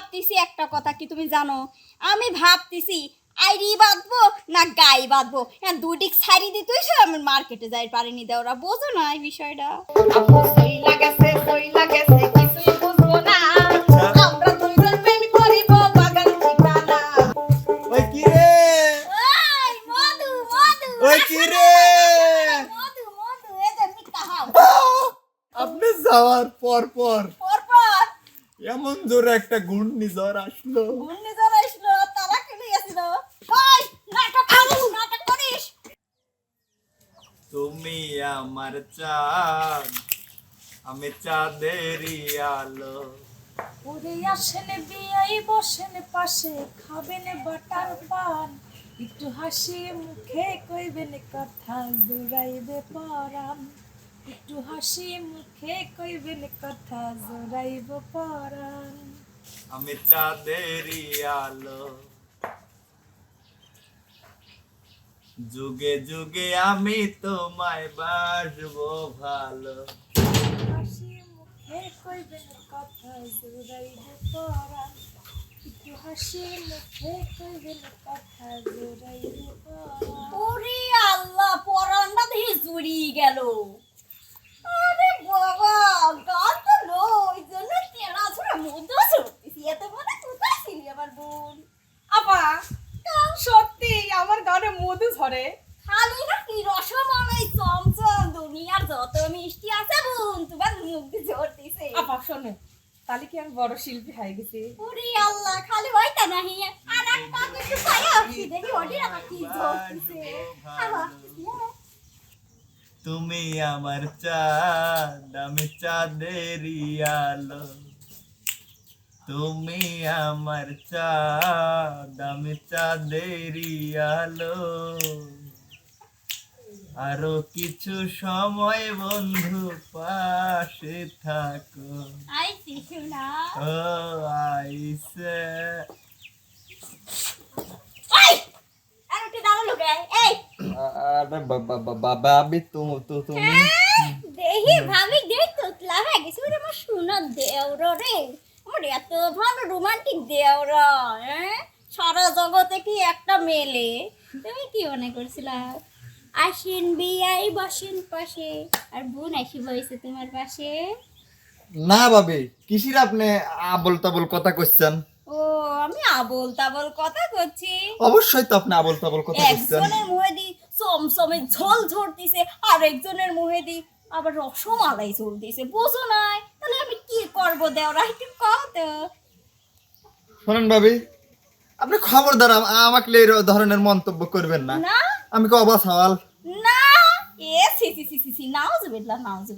ভাবতেছি একটা কথা কি তুমি জানো? আমি ভাবতেছি আইরি বাঁধবো না গাই বাঁধবো? হ্যাঁ দুদিক সারি দিতেই সে আমি মার্কেটে যাই পারিনি দেওরা বোঝো না এই বিষয়টা। আপু সইলা গেছে সইলা গেছে কিছুই বুঝব না। আমরা দুইজন প্রেম করিব বাগান ঠিকানা। ওই কি রে? ওই মধু মধু ওই কি রে? মধু মধু এ যে মিথ্যা হাও। আপনি যাওয়ার পর পর এমন জোরে একটা ঘূর্ণিঝড় আসলো। ঘূর্ণিঝড় আসলো তারা কেটে গেছিল। ওই নাটক করিস নাটক করিস। তুমি আমার চাঁদ আমি চাঁদেরই আলো। ওরে আসেন বিয়াই বসেন পাশে খাবেন বাটার পান। একটু হাসি মুখে কইবেন কথা জোড়াইবে পরাণ। একটু হাসি মুখে কইবেন কথা জোড়াইব পরাণ। আমি চাঁদেরই আলো। যুগে যুগে আমি তোমায় বাসবো ভালো। হাসি মুখে কইবেন কথা পরাণ। একটু হাসি মুখে কইবেন কথা জোড়াইবে পরাণ। ওরে আল্লাহ পরানটা দেখে জুড়িয়ে গেল। সত্যি। আমার গানে মধু ঝরে। খালি না কি রসমালাই চমচম দুনিয়ার যত মিষ্টি আছে বোন তোমার মুখ দিয়ে ঝরতেছে। আপা শোনো তাহলে কি আমি বড় শিল্পী হয়ে গেছি? ওরে আল্লাহ খালি ওইটা নাহি। আর একটা পায়া দেখি ওটি আমার কি ঝরতেছে। আবার তুমি আমার চাঁদ আমি চাঁদেরই আলো। তুমি আমার চাঁদ আমি চাঁদেরই আলো। আরও কিছু সময় বন্ধু পাশে থাকো। ও আইসে আর বাবা আমি তুমি তুমি ভাবি দেখ হয়ে গেছে। ওরে আমার সোনার দেওর রে। আমার এত ভালো রোমান্টিক দেওর হ্যাঁ? সারা জগতে কি একটা মেলে? তুমি কি মনে করছিলা? আসেন বিয়াই বসেন পাশে। আর বোন আসি বইছে তোমার পাশে। না ভাবি কিসির আপনি আবল তাবল কথা কইছেন? ও আমি আবল তাবল কথা করছি। অবশ্যই তো আপনি আবল তাবল কথা কইছেন একজনের মুহে দি চমচমে ঝোল ঝরতিছে আর একজনের মুহে দি আবার রসমালাই ঝরতিছে বুঝো নাই তাহলে আমি কি করব দেওরা একটু কও তো। শোনেন ভাবি আপনি খবরদার আম- আমাকে এই ধরনের মন্তব্য করবেন না। না? আমি কি অবাস হওয়াল না এ সি সি সি সি নাও জুবিল্লা নাও সি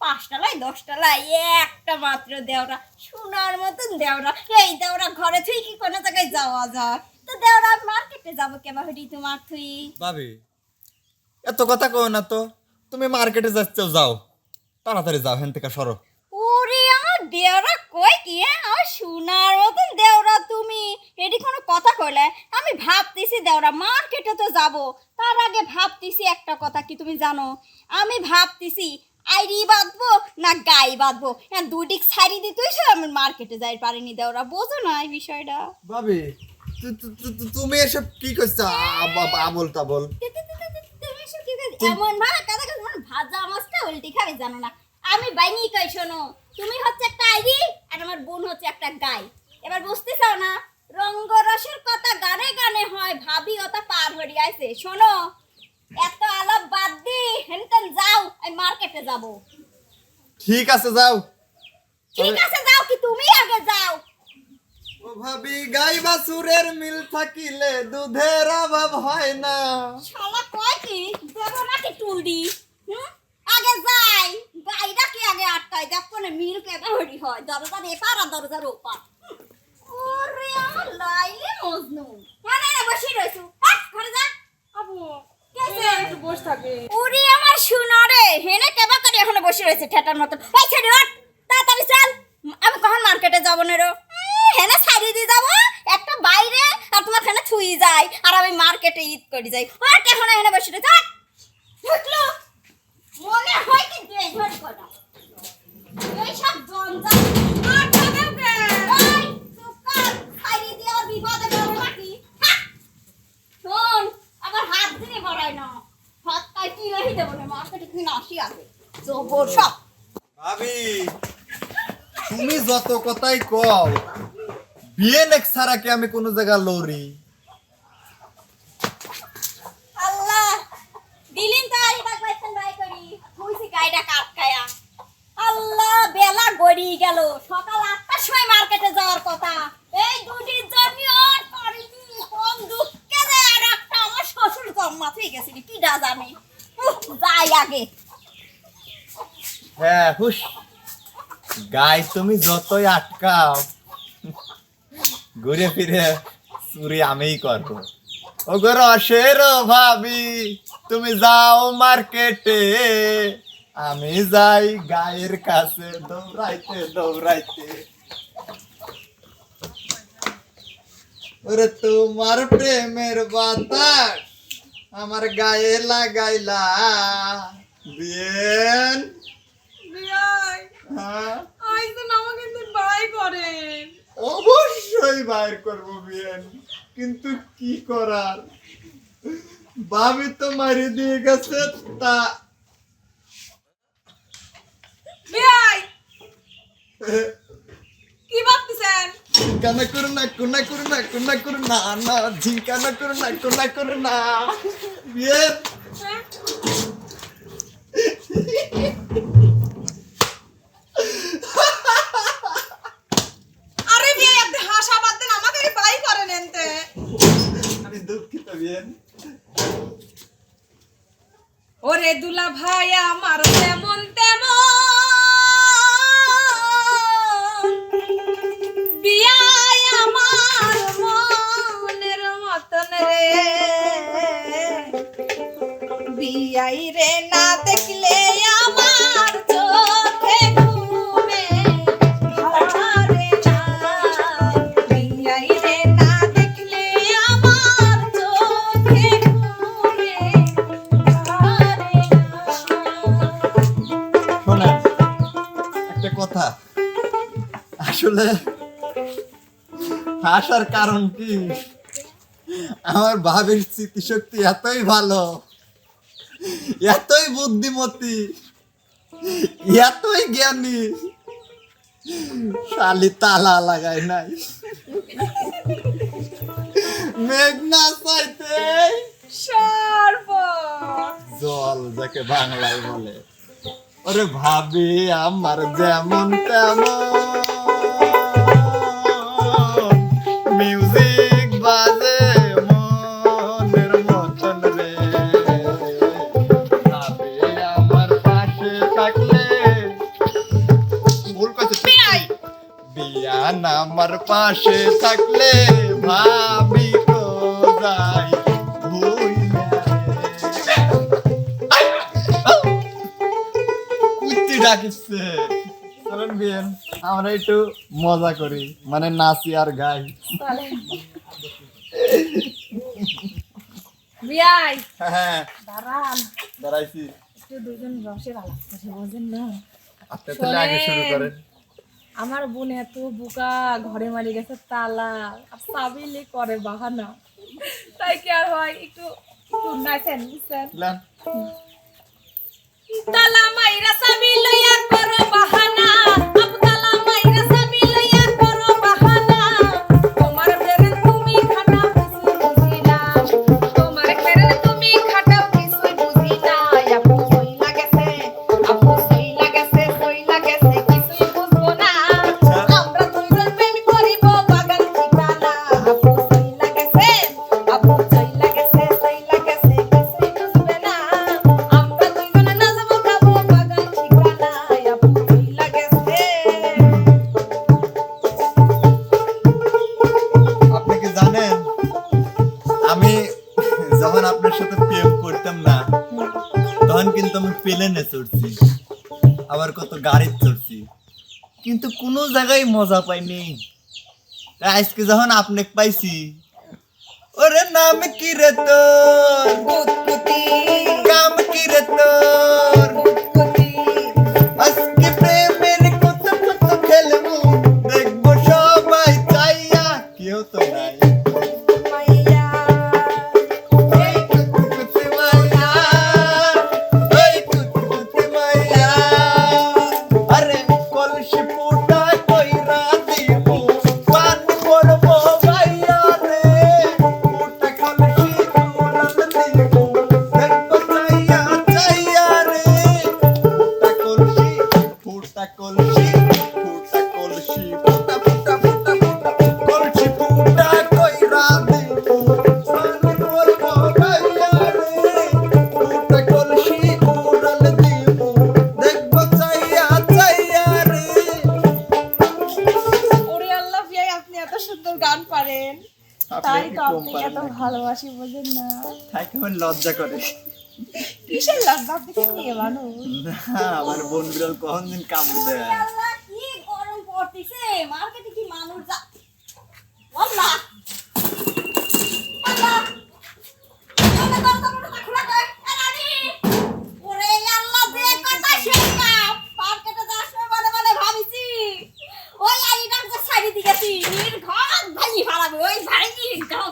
নাউজুবিল্লাহ নাউজুবিল্লাহ পাঁচটালাই দশটালাই একটা মাত্র দেওরা। সোনার মতন দেওরা। এই দেওরা ঘরে থুই কি কোনো জায়গায় যাওয়া যায়? তো দেওরা মার্কেটে যাব কেবা হইটি তোমার থুই? ভাবি এত কথা কও না তো। তুমি মার্কেটে যাচ্ছ যাও। তাড়াতাড়ি যাও হেন থেকে সরো। ওরে আমার দেওরা কই কি হ্যাঁ? আমার সোনার মতন দেওরা তুমি। এটি কোনো কথা কইলে? আমি ভাবতেছি দেওরা মার্কেটে তো যাব। তার আগে ভাবতেছি একটা কথা কি তুমি জানো? আমি ভাবতেছি আইরি বাঁধবো না গাই বাঁধবো? হ্যাঁ দুদিক সারি দিতেই সে আমি মার্কেটে যাই পারিনি দেওরা। বোঝো না এই বিষয়টা। ভাবি তুমি এসব কি করছ? আব- আব- আবল তাবল। তুমি এসব কি করছ? এমন ভাবে কথা কথা ভাজা মাছটা উল্টি খাবে জানো না। আমি বাইনি কই শোনো। তুমি হচ্ছে একটা আইরি আর আমার বোন হচ্ছে একটা গাই। এবার বুঝতে চাও না? রঙ্গরসের কথা গানে গানে হয় ভাবি ওটা পার হরি আইছে শোনো এত আলাপ বাদ দি হেনতেন যাও আমি মার্কেটে যাব। ঠিক আছে যাও। ঠিক আছে যাও কি তুমি আগে যাও। ও ভাবি গাই বাছুরের মিল থাকিলে দুধের অভাব হয় না। শালা কয় কি? দেবো নাকি হুম? আগে যাই। গাইটা কি আগে আটকাই দেখো না মিল কে হরি হয়। দরজার এপার আর দরজার ওপার। ওরে লাইলে মজনু। হ্যাঁ না বসে রইছু হাট ঘরে যা? একটু বসে থাকে। ওরে আমার রে হেনে কেবা করে এখনও বসে রয়েছে ঠেটার মতো এই ছেড়ে ওঠ তাড়াতাড়ি চল। আমি কখন মার্কেটে যাব না রো? হেনে সারি দিয়ে যাব। একটা বাইরে আর তোমার খানে ছুঁই যায়। আর আমি মার্কেটে ঈদ করে যাই। ওট এখন এখানে বসে রয়েছে। ওঠ। বুঝলো মনে হয় কিন্তু এই ঘর কটা। এইসব জঞ্জাল আর থাকেও কে? ওই, চুপ সব। ভাবি তুমি যত কথাই কও বিয়ে নেক ছাড়া কি আমি কোনো জায়গা লড়ি? আল্লাহ দিলিন ভাই করি। কইছি গাইডা কাটকায়া আল্লাহ বেলা গড়ি গেল। সকাল আটটার সময় মার্কেটে যাওয়ার কথা। এই দুটির জন্য আর পারিনি। কম দুঃখে আর একটা আমার শ্বশুর জন্মা থেকে গেছিল কি ডা জানি। যাই আগে। হ্যাঁ হুস গাই, তুমি যতই আটকাও। ঘুরে ফিরে চুরি আমিই করব। ও গো রসের ভাবি, তুমি যাও মার্কেটে। আমি যাই গায়ের কাছে দৌড়াইতে দৌড়াইতে। ওরে, তোমার প্রেমের বাতাস আমার গায়ে লাগাইলা। বিয়েন বিয়াই হ্যাঁ? আমাকে বাই করেন অবশ্যই বাইর করব বিয়েন। কিন্তু কি করার? ভাবি তো মারি দিয়ে গেছে তা বিয়াই কি ভাবতেছেন? ঝিঙ্কানা করু না কুনা করু না কুনা করু না না ঝিঙ্কানা করু না কুনা করু না। বিয়েন হ্যাঁ? আরে বিয়ে আপনি হাসা বাদ দেন আমাকে বাই করেন এনতে আমি দুঃখিত বিয়েন ওরে দুলা ভাই আমার তেমন তেমন বিয়াই মতন রে। রে না দেখলে আমার আসলে হাসার কারণ কি? আমার ভাবির স্মৃতিশক্তি এতই ভালো, এতই বুদ্ধিমতী, এতই জ্ঞানী, শালি তালা লাগায় নাই। মেঘনা চাইতে জল যাকে বাংলায় বলে। ওরে ভাবি, আমার যেমন তেমন বিয়ান আমার পাশে থাকলে ভাবি তো যাই ভুইলা রে। কুত্তি ডাকিচ্ছে। চলেন বিয়েন আমরা একটু মজা করি মানে নাচি আর গাই। বিয়াই। হ্যাঁ দাঁড়ান। দাঁড়াইছি। একটু দুজন রসের আলাপ করে বোঝেন না। আপনি তাহলে আগে শুরু করেন। আমার বোন এত বোকা ঘরে মারি গেছে তালা আর সাবিলে করে বাহানা। তাই কি আর হয়? একটু নাচেন বুঝছেন? তালা মাইরা সাবিল করো বাহানা। তখন কিন্তু আমি প্লেনে চড়ছি। আবার কত গাড়ি চড়ছি। কিন্তু কোনো জায়গায় মজা পাইনি। আজকে যখন আপনি পাইছি ওরে নাম কি রে তোর? কাম কি রে তোর? লজ্জা করে। কিসের লজ্জা? আপনি নিয়ে মানুষ? না আমার বোন বিড়াল কখন দিন কামড় দেয়। কি গরম পড়তিছে? মার্কেটে কি মানুষ যা আল্লাহ! মনে মনে ওই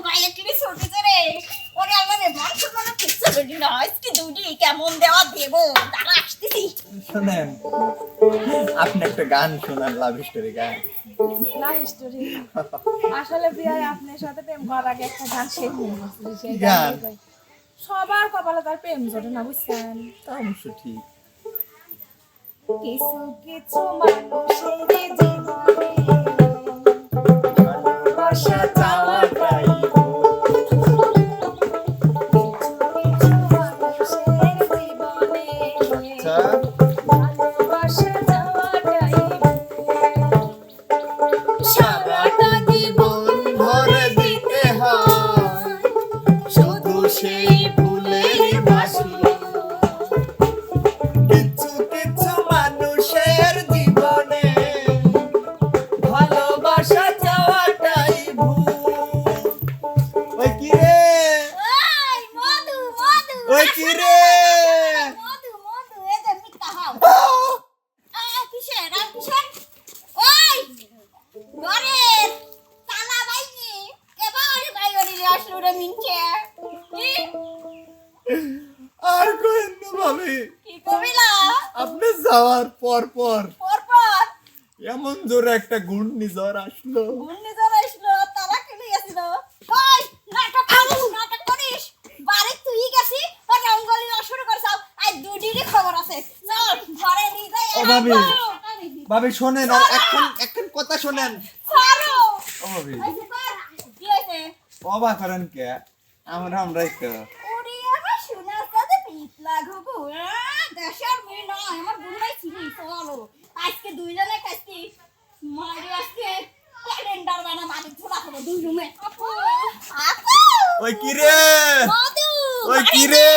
গায়ে কিনে ছুটেছে রে। ওরে আল্লাহ রে, মনে না। আজকে দুটি কেমন দেওয়া দেবো? তারা আসতেছি। শোনেন আপনি একটা গান শোনান লাভ স্টোরি গান। লাভ স্টোরি আসলে বিয়ায় আপনার সাথে প্রেম করার আগে একটা গান সেই গান? সবার কপালে তার প্রেম জোটে না বুঝছেন? তা অবশ্য ঠিক। কিছু কিছু মানুষের জীবনে রে আর কোন ভাবে। কি করিলা আপনি যাওয়ার পর পর পরপর এমন জোরে একটা ঘূর্ণি ঝড় আসলো। ঘূর্ণিঝড় আসলো তারা কেটে গেছিল? ওই নাটক করিস নাটক করিস। বাড়ি তুই গেছি আর রঙ্গলি শুরু করছ আই দুডিরই খবর আছে। চল ঘরে নিয়ে যাই ও ভাবি। ভাবি শোনেন আর এখন এখন কথা শোনেন। ছাড়ো ও ভাবি। কি অবাক করেন কে আমরা আমরাই তো। ছিল আজকে দুইজনে খাচ্ছি। মারি আজকে ক্যালেন্ডার বানা বাড়ি ছোড়া করো দুই রুমে। আপু! ওই কি রে ওই কি রে